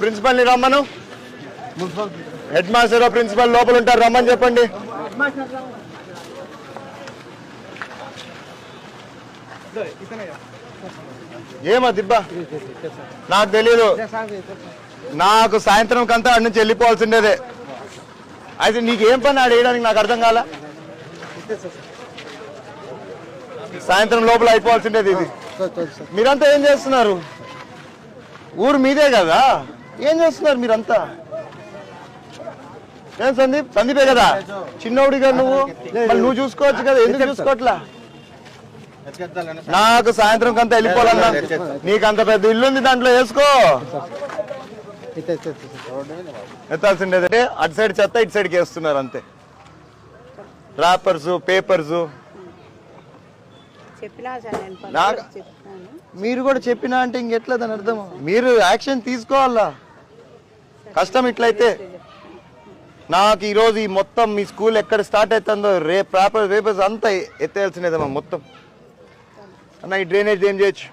ప్రిన్సిపల్ని రమ్మను. Head master principal లోపల ఉంటారు. రమ్మని చెప్పండి. ఏమా దిబ్బా? నాకు తెలీదు. నాకు సాయంత్రం కంతా అడి నుంచి వెళ్ళిపోవాల్సిండేదే. అయితే నీకు ఏం పని ఆడ వేయడానికి నాకు అర్థం కాల? సాయంత్రం లోపల అయిపోవాల్సిండేది ఇది. మీరంతా ఏం చేస్తున్నారు? ఊరు మీదే కదా? ఏం చేస్తున్నారు మీరంతా? ఏం సందీప్? సందీపే కదా? చిన్నోడిగా నువ్వు? మరి నువ్వు చూసుకోవచ్చు కదా ఎందుకు చూసుకోవట్లా? నాకు సాయంత్రం కంతా వెళ్ళిపోవాలన్నా. నీకు అంత పెద్ద ఇల్లు ఉంది దాంట్లో వేసుకో. ఎత్తాల్సిండేదంటే అటు సైడ్ చెత్త ఇటు సైడ్కి వేస్తున్నారు అంతే. రాపర్స్ పేపర్స్ నాకు- మీరు కూడా చెప్పినా అంటే ఇంకెట్లా దాని అర్థం? మీరు యాక్షన్ తీసుకోవాలా? కష్టం ఇట్లయితే. నాకు ఈరోజు ఈ మొత్తం మీ స్కూల్ ఎక్కడ స్టార్ట్ అవుతుందో రేపు పేపర్ పేపర్స్ అంతా ఎత్తేయాల్సినదమ్మా మొత్తం. అన్న ఈ డ్రైనేజ్ ఏం చేయొచ్చు?